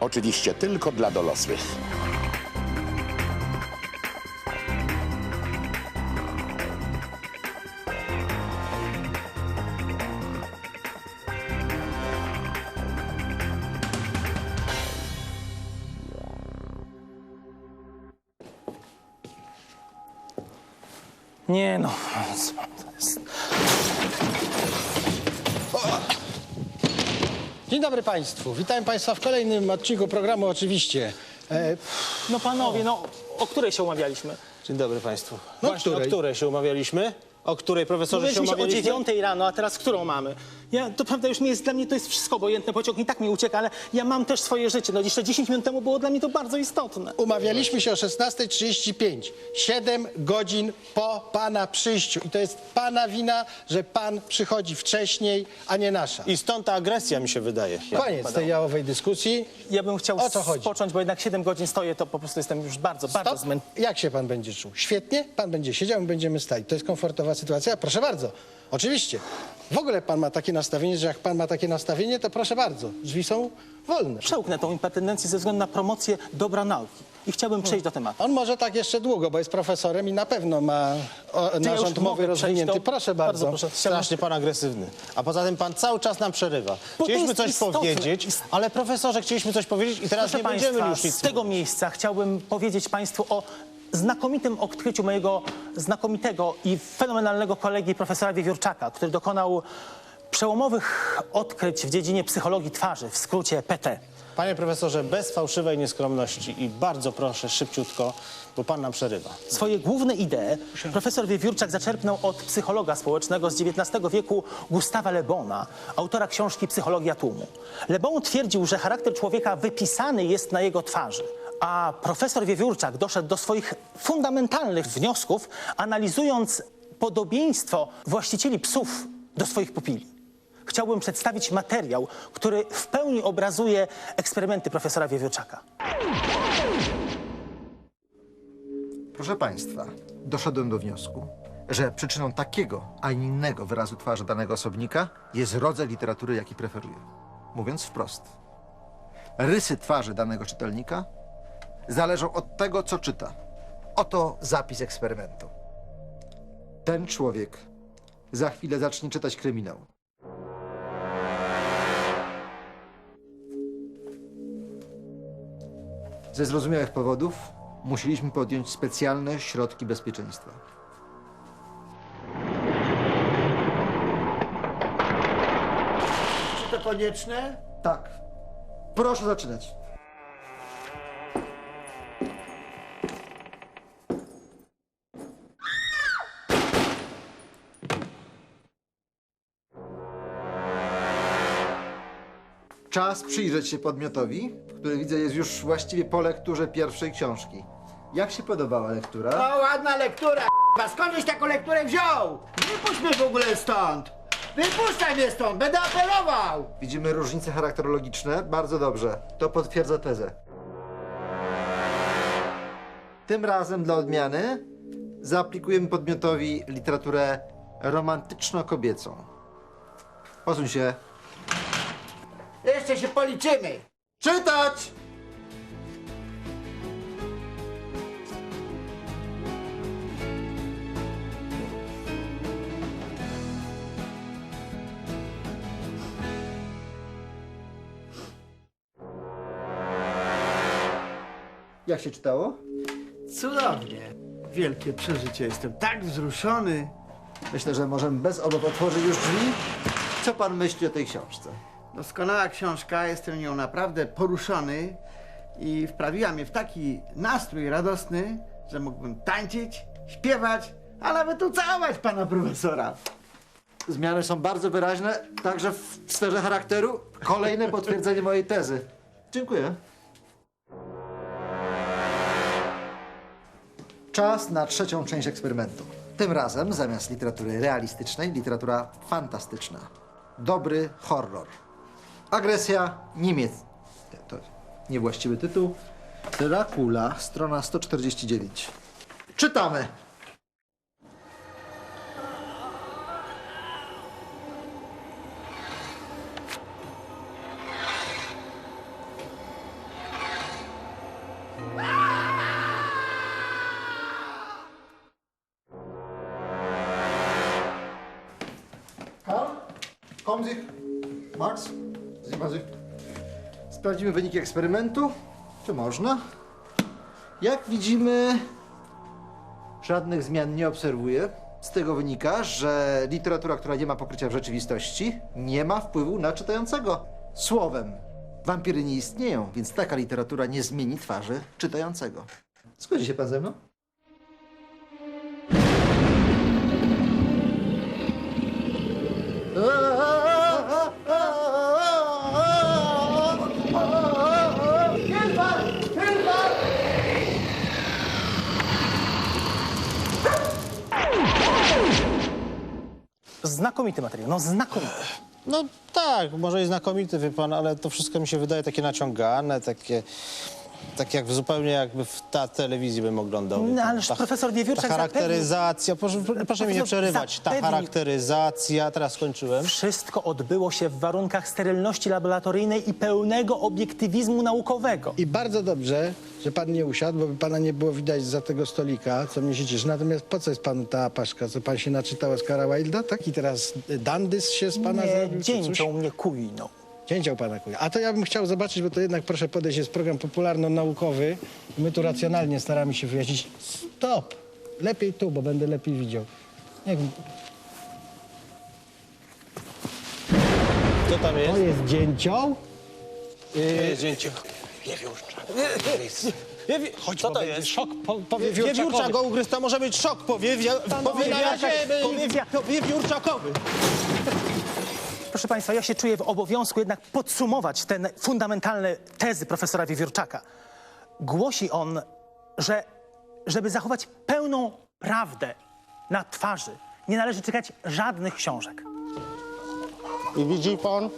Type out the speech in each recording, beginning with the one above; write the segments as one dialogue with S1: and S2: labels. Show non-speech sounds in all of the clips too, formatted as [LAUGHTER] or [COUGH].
S1: Oczywiście tylko dla dorosłych.
S2: Nie no,
S3: Dzień dobry Państwu. Witam Państwa w kolejnym odcinku programu oczywiście. E,
S2: No panowie, no o której się umawialiśmy?
S4: Dzień dobry Państwu.
S3: No,
S4: Właśnie
S3: której?
S4: o której się umawialiśmy? O której profesorze się
S2: Mówiliśmy się o
S4: umawialiśmy?
S2: dziewiątej rano, a teraz którą mamy? Ja, to prawda, już mi jest, dla mnie to jest wszystko obojętne, pociąg i tak mi ucieka, ale ja mam też swoje życie. No jeszcze 10 minut temu było dla mnie to bardzo istotne.
S3: umawialiśmy się o 16.35. 7 godzin po Pana przyjściu. I to jest Pana wina, że Pan przychodzi wcześniej, a nie nasza.
S4: I stąd ta agresja mi się wydaje.
S3: Koniec tej jałowej dyskusji.
S2: Ja bym chciał
S3: O co chodzi?
S2: spocząć, bo jednak 7 godzin stoję, to po prostu jestem już bardzo, bardzo
S3: Stop.
S2: zmęczony.
S3: Jak się Pan będzie czuł? Świetnie? Pan będzie siedział, my będziemy stali. To jest komfortowa sytuacja? Proszę bardzo. Oczywiście. W ogóle Pan ma takie nastawienie, że jak Pan ma takie nastawienie, to proszę bardzo. Drzwi są wolne.
S2: Przełknę tą impertynencję ze względu na promocję dobra nauki. I chciałbym przejść do tematu.
S3: On może tak jeszcze długo, bo jest profesorem i na pewno ma o, narząd mowy rozwinięty.
S2: do-
S3: Proszę bardzo.
S2: Bardzo proszę.
S4: Strasznie pan agresywny. A poza tym pan cały czas nam przerywa. Chcieliśmy coś
S2: istotne.
S4: powiedzieć, ale profesorze, chcieliśmy coś powiedzieć i teraz
S2: Proszę
S4: nie będziemy
S2: Państwa,
S4: już nic
S2: z tego miejsca chciałbym powiedzieć Państwu o znakomitym odkryciu mojego znakomitego i fenomenalnego kolegi profesora Wiewiórczaka, który dokonał przełomowych odkryć w dziedzinie psychologii twarzy, w skrócie PT.
S4: Panie profesorze, bez fałszywej nieskromności i bardzo proszę szybciutko, bo pan nam przerywa.
S2: Swoje główne idee profesor Wiewiórczak zaczerpnął od psychologa społecznego z XIX wieku Gustawa Le Bona, autora książki Psychologia tłumu. Le Bon twierdził, że charakter człowieka wypisany jest na jego twarzy, a profesor Wiewiórczak doszedł do swoich fundamentalnych wniosków, analizując podobieństwo właścicieli psów do swoich pupili. Chciałbym przedstawić materiał, który w pełni obrazuje eksperymenty profesora Wiewiórczaka.
S5: Proszę Państwa, doszedłem do wniosku, że przyczyną takiego, a innego wyrazu twarzy danego osobnika jest rodzaj literatury, jaki preferuje. Mówiąc wprost, rysy twarzy danego czytelnika zależą od tego, co czyta. Oto zapis eksperymentu. Ten człowiek za chwilę zacznie czytać kryminał. Ze zrozumiałych powodów musieliśmy podjąć specjalne środki bezpieczeństwa.
S6: Czy to konieczne?
S5: Tak. Proszę zaczynać. Czas przyjrzeć się podmiotowi, który widzę jest już właściwie po lekturze pierwszej książki. Jak się podobała lektura?
S6: O, ładna lektura, k***a. Skądś taką lekturę wziął? Wypuść mnie w ogóle stąd! Wypuszczaj mnie stąd, będę apelował!
S5: Widzimy różnice charakterologiczne. Bardzo dobrze. To potwierdza tezę. Tym razem dla odmiany zaaplikujemy podmiotowi literaturę romantyczno-kobiecą. Posuń się.
S6: Jeszcze się policzymy.
S5: Czytać! Jak się czytało?
S6: Cudownie. Wielkie przeżycie, jestem tak wzruszony.
S5: Myślę, że możemy bez obaw otworzyć już drzwi. Co pan myśli o tej książce?
S6: Doskonała książka, jestem nią naprawdę poruszony i wprawiła mnie w taki nastrój radosny, że mógłbym tańczyć, śpiewać, a nawet ucałować pana profesora.
S5: Zmiany są bardzo wyraźne, także w sferze charakteru. Kolejne potwierdzenie mojej tezy. Dziękuję. Czas na trzecią część eksperymentu. Tym razem zamiast literatury realistycznej, literatura fantastyczna. Dobry horror. Agresja Niemiec. To niewłaściwy tytuł. Dracula, strona 149. Czytamy. Karl? Kommen Sie, Max? Sprawdzimy wyniki eksperymentu. Czy można? Jak widzimy, żadnych zmian nie obserwuję. Z tego wynika, że literatura, która nie ma pokrycia w rzeczywistości, nie ma wpływu na czytającego. Słowem, wampiry nie istnieją, więc taka literatura nie zmieni twarzy czytającego. Zgodzi się pan ze mną?
S2: Znakomity materiał, no znakomity.
S4: No tak, może i znakomity, wie pan, ale to wszystko mi się wydaje takie naciągane, takie... Tak jak zupełnie jakby w ta telewizji bym oglądał.
S2: No,
S4: pan.
S2: ależ
S4: Ta-
S2: profesor Wiewiórczak
S4: Ta
S2: zapewnił-
S4: charakteryzacja, proszę, proszę mi nie przerywać, ta charakteryzacja, teraz skończyłem.
S2: Wszystko odbyło się w warunkach sterylności laboratoryjnej i pełnego obiektywizmu naukowego.
S3: I bardzo dobrze, że pan nie usiadł, bo by pana nie było widać za tego stolika, co mnie się cieszy. Natomiast po co jest panu ta apaszka? Co pan się naczytał Oscara Wilda? Tak? I teraz dandys się z pana
S2: Nie
S3: zrobił?
S2: dzięcią mnie kujną.
S3: Cięciał pana kuja. A to ja bym chciał zobaczyć, bo to jednak, proszę podejść, jest program popularno-naukowy. My tu racjonalnie staramy się wyjaśnić. Stop! Lepiej tu, bo będę lepiej widział. Niech...
S4: Co tam
S3: To
S4: jest?
S3: jest dzięcioł?
S4: To jest zdjęcie.
S2: Chodź, co to jest?
S3: Szok po, powie
S4: Wiewiórczak go ugryzł, to może być szok powiewia, powiewiarczak,
S2: powiewia-
S4: powiewiórczakowy.
S2: Proszę Państwa, ja się czuję w obowiązku jednak podsumować te fundamentalne tezy profesora Wiewiórczaka. Głosi on, że żeby zachować pełną prawdę na twarzy, nie należy czytać żadnych książek.
S7: I widzi pan?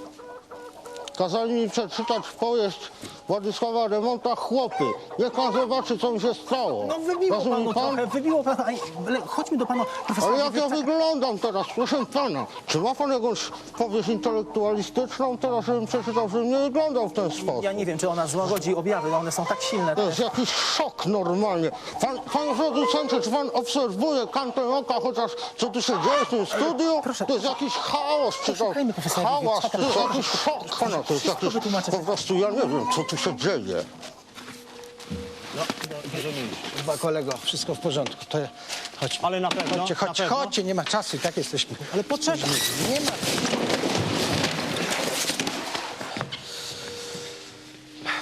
S7: Kazali mi przeczytać powieść Władysława Remonta Chłopy. Niech pan zobaczy, co mi się stało.
S2: No wybiło
S7: Rozumie
S2: panu trochę, wybiło panu, Aj, ale chodźmy do pana profesora
S7: Ale jak ja wyglądam teraz, proszę pana? Czy ma pan jakąś powieść intelektualistyczną teraz, żebym przeczytał, żebym nie wyglądał w ten sposób?
S2: Ja nie wiem, czy ona złagodzi objawy, no one są tak silne.
S7: To jest jakiś szok normalnie. Pan, panie producencie, czy pan obserwuje kantem oka chociaż, co tu się dzieje w tym studiu?
S2: proszę-
S7: to jest jakiś chaos, czy to
S2: Poszukajmy profesora
S7: hałas, to jest
S2: proszę.
S7: jakiś szok. Pana, to jest
S2: Wszystko
S7: jakiś,
S2: wytłumaczę.
S7: po prostu ja nie wiem, co tu się dzieje.
S3: Chyba kolego, wszystko w porządku. To chodź.
S4: Ale na pewno,
S3: Chodźcie,
S4: na
S3: chodźcie,
S4: pewno.
S3: chodźcie, nie ma czasu i tak jesteśmy.
S4: Ale poczekaj.
S3: Nie ma.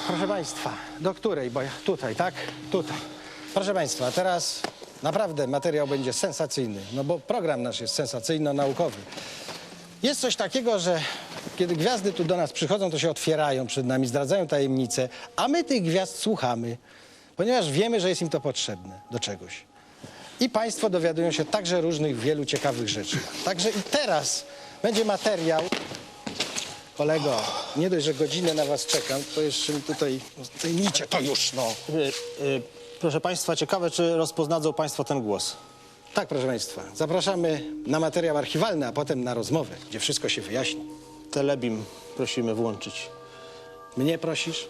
S3: Proszę Państwa, do której? Bo ja tutaj, tak? Tutaj. Proszę Państwa, teraz naprawdę materiał będzie sensacyjny, no bo program nasz jest sensacyjno-naukowy. Jest coś takiego, że kiedy gwiazdy tu do nas przychodzą, to się otwierają przed nami, zdradzają tajemnice, a my tych gwiazd słuchamy, ponieważ wiemy, że jest im to potrzebne do czegoś. I Państwo dowiadują się także różnych wielu ciekawych rzeczy. Także i teraz będzie materiał. Kolego, nie dość, że godzinę na Was czekam, to jeszcze mi tutaj zdejmijcie to już, no.
S4: Y, y, Proszę Państwa, ciekawe, czy rozpoznadzą Państwo ten głos.
S3: Tak, proszę Państwa, zapraszamy na materiał archiwalny, a potem na rozmowę, gdzie wszystko się wyjaśni.
S4: Telebim prosimy włączyć.
S3: Mnie prosisz?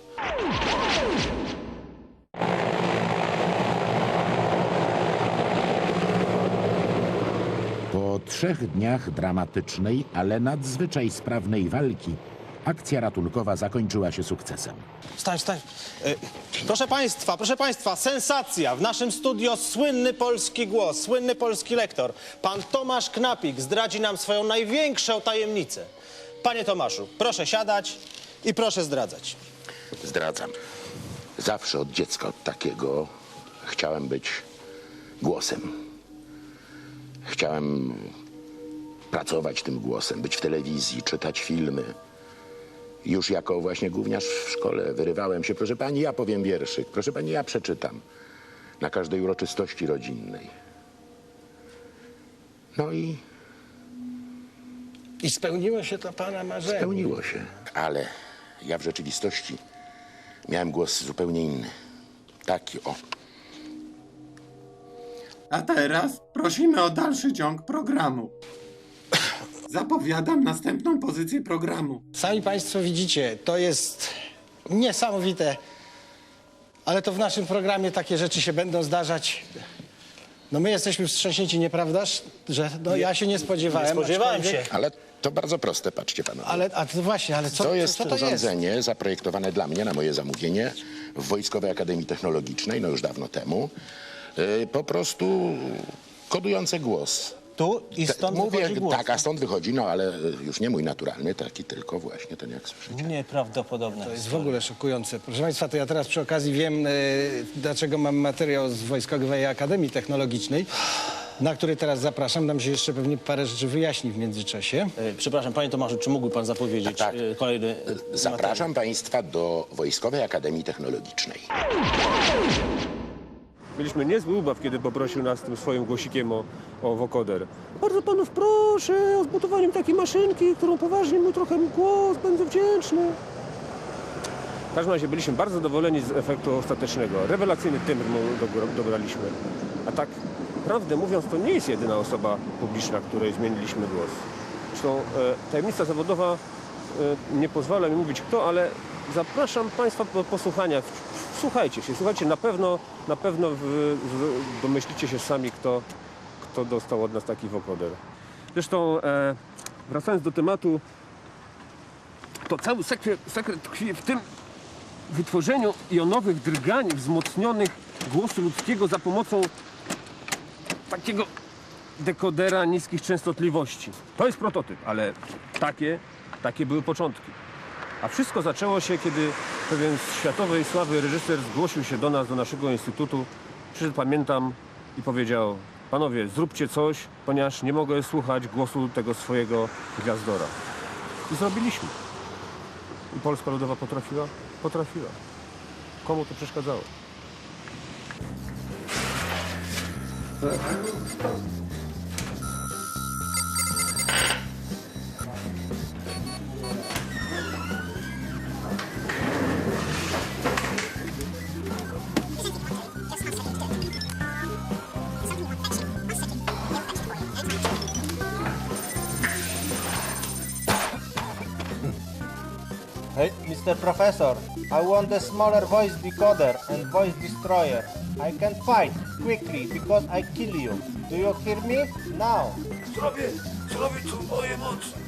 S1: Po trzech dniach dramatycznej, ale nadzwyczaj sprawnej walki, akcja ratunkowa zakończyła się sukcesem.
S4: Stań, stań. Y, Proszę Państwa, proszę Państwa, sensacja. W naszym studio słynny polski głos, słynny polski lektor. Pan Tomasz Knapik zdradzi nam swoją największą tajemnicę. Panie Tomaszu, proszę siadać i proszę zdradzać.
S1: Zdradzam. Zawsze od dziecka od takiego chciałem być głosem. Chciałem pracować tym głosem, być w telewizji, czytać filmy. Już jako właśnie gówniarz w szkole wyrywałem się, proszę pani, ja powiem wierszyk, proszę pani, ja przeczytam na każdej uroczystości rodzinnej. No i
S3: I spełniło się to Pana marzenie.
S1: Spełniło się, ale ja w rzeczywistości miałem głos zupełnie inny. Taki o.
S8: A teraz prosimy o dalszy ciąg programu. Zapowiadam następną pozycję programu.
S3: Sami Państwo widzicie, to jest niesamowite, ale to w naszym programie takie rzeczy się będą zdarzać. No my jesteśmy wstrząśnięci, nieprawdaż? Że no ja się nie spodziewałem.
S4: Nie spodziewałem
S3: aczkolwiek-
S4: się.
S1: Ale To bardzo proste, patrzcie panowie.
S3: Ale, a to właśnie, ale co
S1: to jest
S3: co to jest?
S1: urządzenie zaprojektowane dla mnie na moje zamówienie w Wojskowej Akademii Technologicznej, no już dawno temu. Yy, po prostu kodujące głos.
S2: Tu i
S1: Te-
S2: stąd
S1: Mówię,
S2: wychodzi głos.
S1: tak, a stąd wychodzi, no ale y, już nie mój naturalny, taki tylko właśnie ten jak słyszycie.
S2: Nieprawdopodobne.
S3: To jest w ogóle szokujące. Proszę Państwa, to ja teraz przy okazji wiem, e, dlaczego mam materiał z Wojskowej Akademii Technologicznej, na który teraz zapraszam. Nam się jeszcze pewnie parę rzeczy wyjaśni w międzyczasie.
S2: E, Przepraszam, panie Tomaszu, czy mógłby pan zapowiedzieć
S1: Tak, tak.
S2: e, kolejny e, materiał?
S1: Zapraszam państwa do Wojskowej Akademii Technologicznej.
S9: Mieliśmy niezły ubaw, kiedy poprosił nas tym swoim głosikiem o, o wokoder. Bardzo panów proszę o zbudowanie takiej maszynki, którą poważnie mu trochę głos, będę wdzięczny. W każdym razie byliśmy bardzo zadowoleni z efektu ostatecznego. Rewelacyjny mu dobro- dobraliśmy. A tak prawdę mówiąc, to nie jest jedyna osoba publiczna, której zmieniliśmy głos. Zresztą e, tajemnica zawodowa e, nie pozwala mi mówić kto, ale zapraszam Państwa do posłuchania. Słuchajcie się, słuchajcie, na pewno, na pewno w, w, domyślicie się sami, kto, kto dostał od nas taki wokoder. Zresztą e, wracając do tematu, to cały sekret, sekret tkwi w tym wytworzeniu jonowych drgań wzmocnionych głosu ludzkiego za pomocą takiego dekodera niskich częstotliwości. To jest prototyp, ale takie, takie były początki. A wszystko zaczęło się, kiedy pewien światowej sławy reżyser zgłosił się do nas, do naszego instytutu. Przyszedł, pamiętam, i powiedział: Panowie, zróbcie coś, ponieważ nie mogę słuchać głosu tego swojego gwiazdora. I zrobiliśmy. I Polska Ludowa potrafiła? Potrafiła. Komu to przeszkadzało?
S10: Hey, Mr. Professor, I want a smaller voice decoder and voice destroyer. I can fight quickly because I kill you. Do you hear me? Now.
S11: Zrobię, zrobię co w mojej mocy.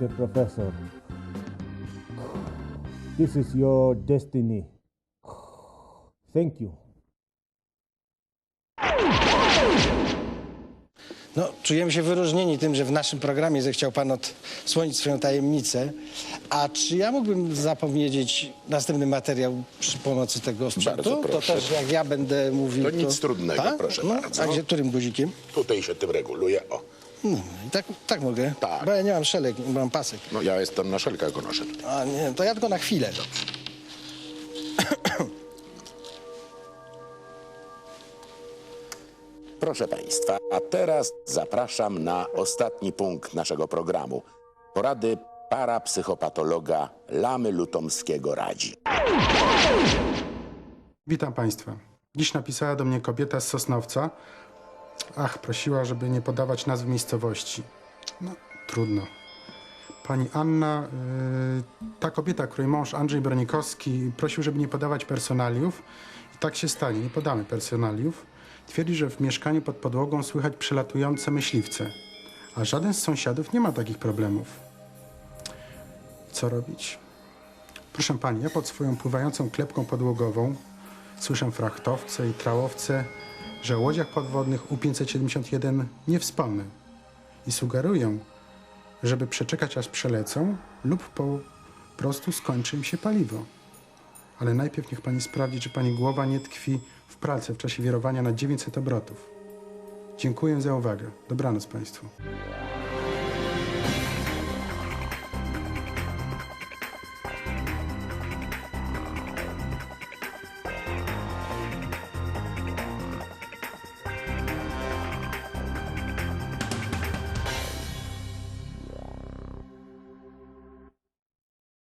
S12: Mr. Professor. This is your destiny. Thank you.
S3: No, czujemy się wyróżnieni tym, że w naszym programie zechciał pan odsłonić swoją tajemnicę. A czy ja mógłbym zapowiedzieć następny materiał przy pomocy tego sprzętu?
S1: Bardzo
S3: To też jak ja będę mówił.
S1: To nic trudnego,
S3: Tak?
S1: proszę
S3: no,
S1: bardzo.
S3: A gdzie, którym guzikiem?
S1: Tutaj się tym reguluje. O,
S3: No, i tak, tak mogę.
S1: Tak.
S3: Bo ja nie mam szelek, mam pasek.
S1: no ja jestem na szelkach go noszę tutaj.
S3: A nie, to ja tylko na chwilę. [COUGHS]
S1: Proszę Państwa, a teraz zapraszam na ostatni punkt naszego programu. Porady parapsychopatologa Lamy Lutomskiego Radzi.
S8: Witam Państwa. Dziś napisała do mnie kobieta z Sosnowca. Ach, prosiła, żeby nie podawać nazw miejscowości. No, trudno. Pani Anna, yy, ta kobieta, której mąż Andrzej Bronikowski prosił, żeby nie podawać personaliów. I tak się stanie, nie podamy personaliów. Twierdzi, że w mieszkaniu pod podłogą słychać przelatujące myśliwce. A żaden z sąsiadów nie ma takich problemów. Co robić? Proszę pani, ja pod swoją pływającą klepką podłogową słyszę frachtowce i trałowce, że o łodziach podwodnych U-571 nie wspomnę. I sugeruję, żeby przeczekać aż przelecą lub po prostu skończy im się paliwo. Ale najpierw niech pani sprawdzi, czy pani głowa nie tkwi w pralce w czasie wirowania na 900 obrotów. Dziękuję za uwagę. Dobranoc państwu.